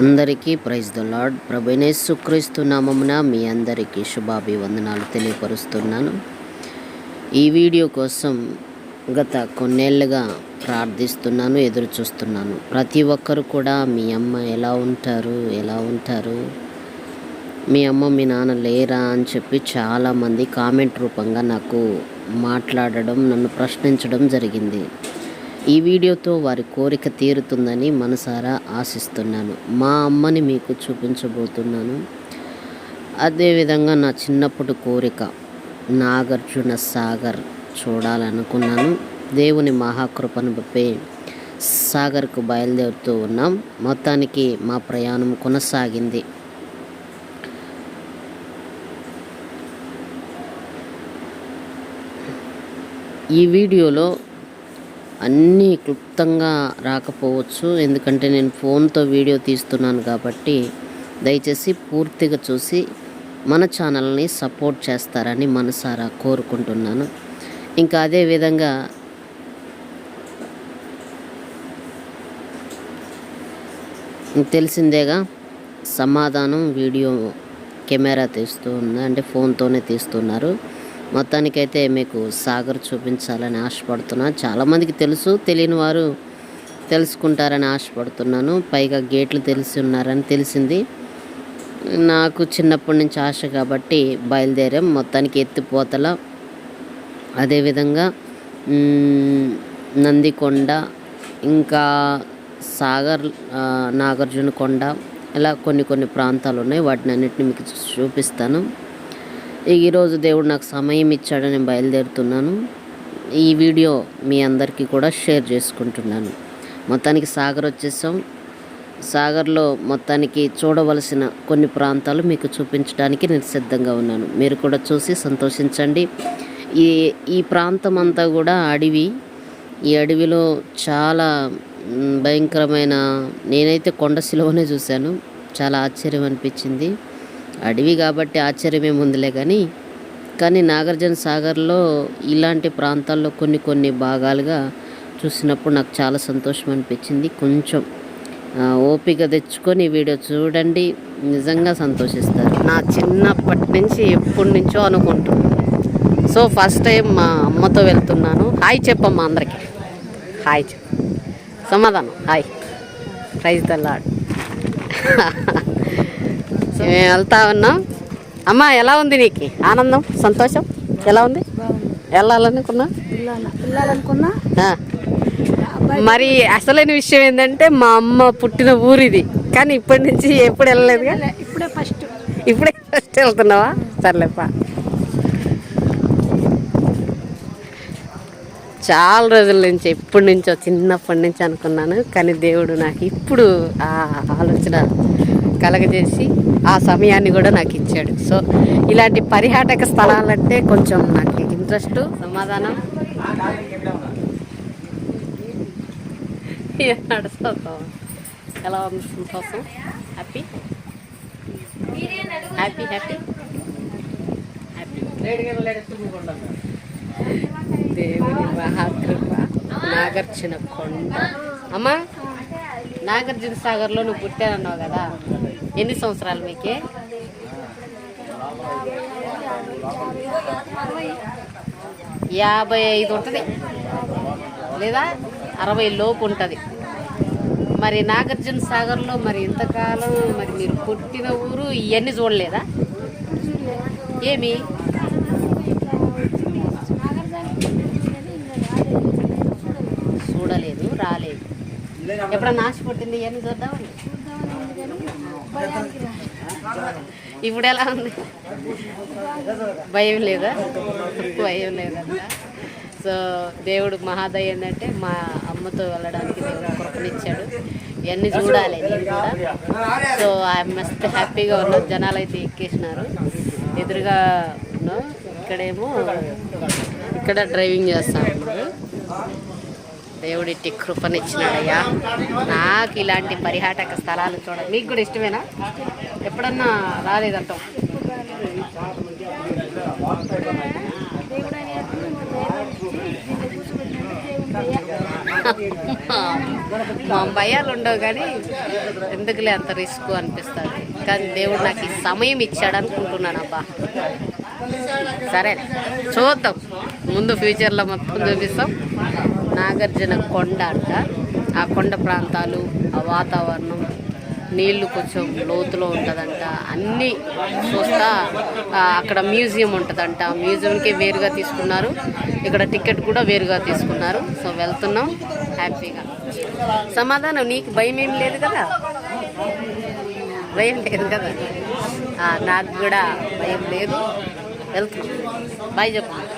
అందరికీ praise the lord. ప్రభనేసుక్రీస్తు నామమున మీ అందరికీ శుభాభివందనాలు తెలియపరుస్తున్నాను. ఈ వీడియో కోసం గత కొన్నేళ్ళుగా ప్రార్థిస్తున్నాను ఎదురు చూస్తున్నాను ప్రతి ఒక్కరు కూడా మీ అమ్మ ఎలా ఉంటారు ఎలా ఉంటారు మీ అమ్మ మీ నాన్న లేరా అని చెప్పి చాలామంది కామెంట్ రూపంగా నాకు మాట్లాడడం నన్ను ప్రశ్నించడం జరిగింది. ఈ వీడియోతో వారి కోరిక తీరుతుందని మనసారా ఆశిస్తున్నాను. మా అమ్మని మీకు చూపించబోతున్నాను. అదేవిధంగా నా చిన్నప్పటి కోరిక నాగార్జున సాగర్ చూడాలనుకున్నాను. దేవుని మహాకృపను బప్పే సాగర్కు బయలుదేరుతూ ఉన్నాం. మొత్తానికి మా ప్రయాణం కొనసాగింది. ఈ వీడియోలో అన్నీ క్లుప్తంగా రాకపోవచ్చు. ఎందుకంటే నేను ఫోన్తో వీడియో తీస్తున్నాను కాబట్టి దయచేసి పూర్తిగా చూసి మన ఛానల్ని సపోర్ట్ చేస్తారని మనసారా కోరుకుంటున్నాను. ఇంకా అదే విధంగా తెలిసిందేగా సమాధానం వీడియో కెమెరా తీస్తూ ఉంది అంటే ఫోన్తోనే తీస్తున్నారు. మొత్తానికైతే మీకు సాగర్ చూపించాలని ఆశపడుతున్నా. చాలామందికి తెలుసు తెలియని వారు తెలుసుకుంటారని ఆశపడుతున్నాను. పైగా గేట్లు తెలిసి ఉన్నారని తెలిసింది. నాకు చిన్నప్పటి నుంచి ఆశ కాబట్టి బయలుదేరాం. మొత్తానికి ఎత్తిపోతల. అదేవిధంగా నందికొండ ఇంకా సాగర్ నాగార్జునకొండ ఇలా కొన్ని కొన్ని ప్రాంతాలు ఉన్నాయి. వాటిని అన్నిటిని మీకు చూపిస్తాను. ఈరోజు దేవుడు నాకు సమయం ఇచ్చాడని నేను బయలుదేరుతున్నాను. ఈ వీడియో మీ అందరికీ కూడా షేర్ చేసుకుంటున్నాను. మొత్తానికి సాగర్ వచ్చేసాం. సాగర్లో మొత్తానికి చూడవలసిన కొన్ని ప్రాంతాలు మీకు చూపించడానికి నేను సిద్ధంగా ఉన్నాను. మీరు కూడా చూసి సంతోషించండి. ఈ ఈ ప్రాంతం అంతా కూడా అడవి. ఈ అడవిలో చాలా భయంకరమైన నేనైతే కొండ శిలువనే చూశాను. చాలా ఆశ్చర్యం అనిపించింది. అడవి కాబట్టి ఆశ్చర్యమేముందిలే కానీ కానీ నాగార్జున సాగర్లో ఇలాంటి ప్రాంతాల్లో కొన్ని కొన్ని భాగాలుగా చూసినప్పుడు నాకు చాలా సంతోషం అనిపించింది. కొంచెం ఓపిక తెచ్చుకొని వీడియో చూడండి. నిజంగా సంతోషిస్తారు. నా చిన్నప్పటి నుంచి ఎప్పటి నుంచో అనుకుంటున్నాను. సో ఫస్ట్ టైం మా అమ్మతో వెళ్తున్నాను. హాయ్ చెప్పమ్మా అందరికీ. హాయ్ చెప్ప. సమాధానం. హాయ్. ప్రైజ్ ద వెళ్తా ఉన్నాం. అమ్మ ఎలా ఉంది నీకు? ఆనందం? సంతోషం? ఎలా ఉంది? వెళ్ళాలనుకున్నా. మరి అసలైన విషయం ఏంటంటే మా అమ్మ పుట్టిన ఊరిది. కానీ ఇప్పటి నుంచి ఎప్పుడు వెళ్ళలేదుగా? ఇప్పుడే ఫస్ట్ ఇప్పుడే ఫస్ట్ వెళ్తున్నావా? సర్లేపా. చాలా రోజుల నుంచి ఎప్పటి నుంచో చిన్నప్పటి నుంచి అనుకున్నాను. కానీ దేవుడు నాకు ఇప్పుడు ఆ ఆలోచన కలగజేసి ఆ సమయాన్ని కూడా నాకు ఇచ్చాడు. సో ఇలాంటి పరిహాటక స్థలాలంటే కొంచెం నాకు ఇంట్రెస్ట్ సమాధానం. ఏం నడుస్తావు ఎలా ఉంది సంతోషం? హ్యాపీ హ్యాపీ హ్యాపీ హ్యాపీ దేవుని మహాకృప నాగార్జున కొండ. అమ్మా నాగార్జున సాగర్లో నువ్వు పుట్టానన్నావు కదా? ఎన్ని సంవత్సరాలు మీకే? యాభై ఐదు ఉంటుంది. లేదా? అరవై లోపు ఉంటుంది. మరి నాగార్జున సాగర్లో మరి ఇంతకాలం మరి మీరు పుట్టిన ఊరు ఇవన్నీ చూడలేదా? ఏమి? చూడలేదు రాలేదు. ఎప్పుడన్నా ఆశ ఇవన్నీ చూద్దామని? ఇప్పుడు ఎలా ఉంది? భయం లేదా? భయం లేదంట సో దేవుడు మహాదయ ఏంటంటే మా అమ్మతో వెళ్ళడానికి దేవుడు కృపనిచ్చాడు. ఇవన్నీ చూడాలి నేను కూడా. సో ఐఎమ్ మస్త్ హ్యాపీగా ఉన్నాం జనాలు అయితే ఎక్కేసినారు. ఎదురుగా ఉన్నాం ఇక్కడేమో ఇక్కడ డ్రైవింగ్ చేస్తా. ఉన్నారు దేవుడిట్టి కృపనిచ్చినాడయ్యా. నాకు ఇలాంటి పరిహాటక స్థలాలు చూడ మీకు కూడా ఇష్టమేనా? ఎప్పుడన్నా రాలేదంటాం. మా భయాలు ఉండవు కానీ ఎందుకులే అంత రిస్క్ అనిపిస్తుంది. కానీ దేవుడు నాకు ఈ సమయం ఇచ్చాడు అనుకుంటున్నాను అబ్బా. సరే చూద్దాం. ముందు ఫ్యూచర్లో మొత్తం చూపిస్తాం. నాగార్జున కొండ అంట. ఆ కొండ ప్రాంతాలు ఆ వాతావరణం నీళ్ళు కొంచెం లోతులో ఉంటుందంట. అన్నీ చూస్తా అక్కడ మ్యూజియం ఉంటుందంట. మ్యూజియంకి వేరుగా తీసుకున్నారు. ఇక్కడ టికెట్ కూడా వేరుగా తీసుకున్నారు. సో వెళ్తున్నాం. హ్యాపీగా. సమాధానం నీకు భయం ఏం లేదు కదా? భయం లేదు కదా? నాకు కూడా భయం లేదు. వెళ్తున్నాం. బాయ్ చెప్పండి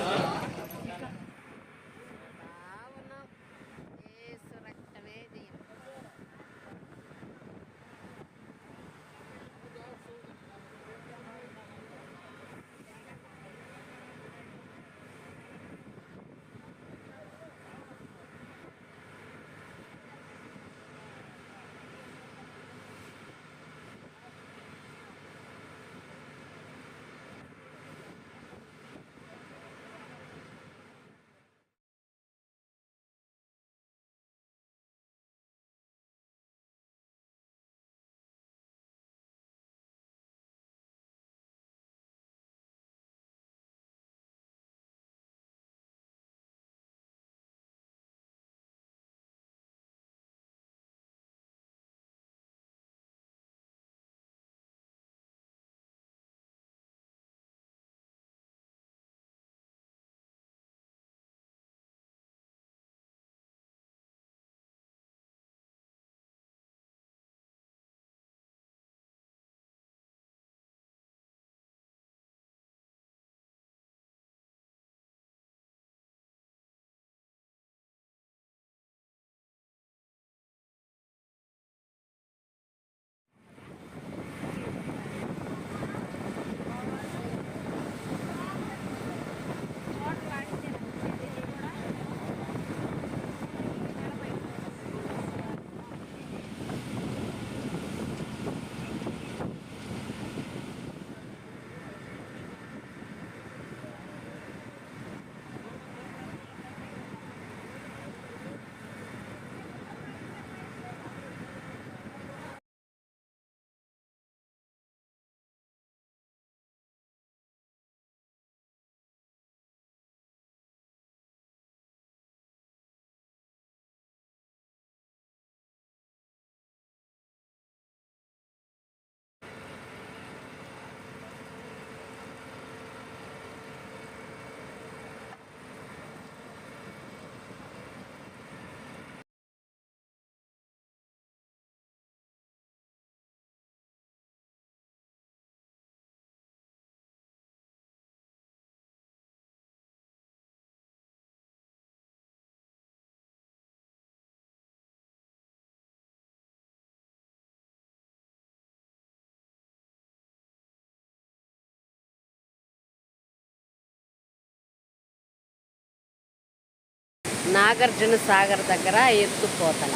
నాగార్జున సాగర్ దగ్గర ఎత్తుపోతల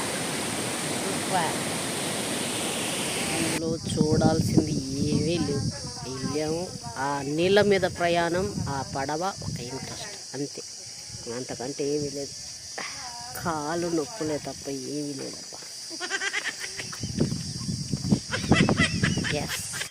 అందులో చూడాల్సింది ఏమీ లేవు. వెళ్ళాము. ఆ నీళ్ళ మీద ప్రయాణం ఆ పడవ ఒక ఇంట్రెస్ట్. అంతే. అంతకంటే ఏమీ లేదు. కాలు నొప్పులే తప్ప ఏమీ లేదబ్బా. ఎస్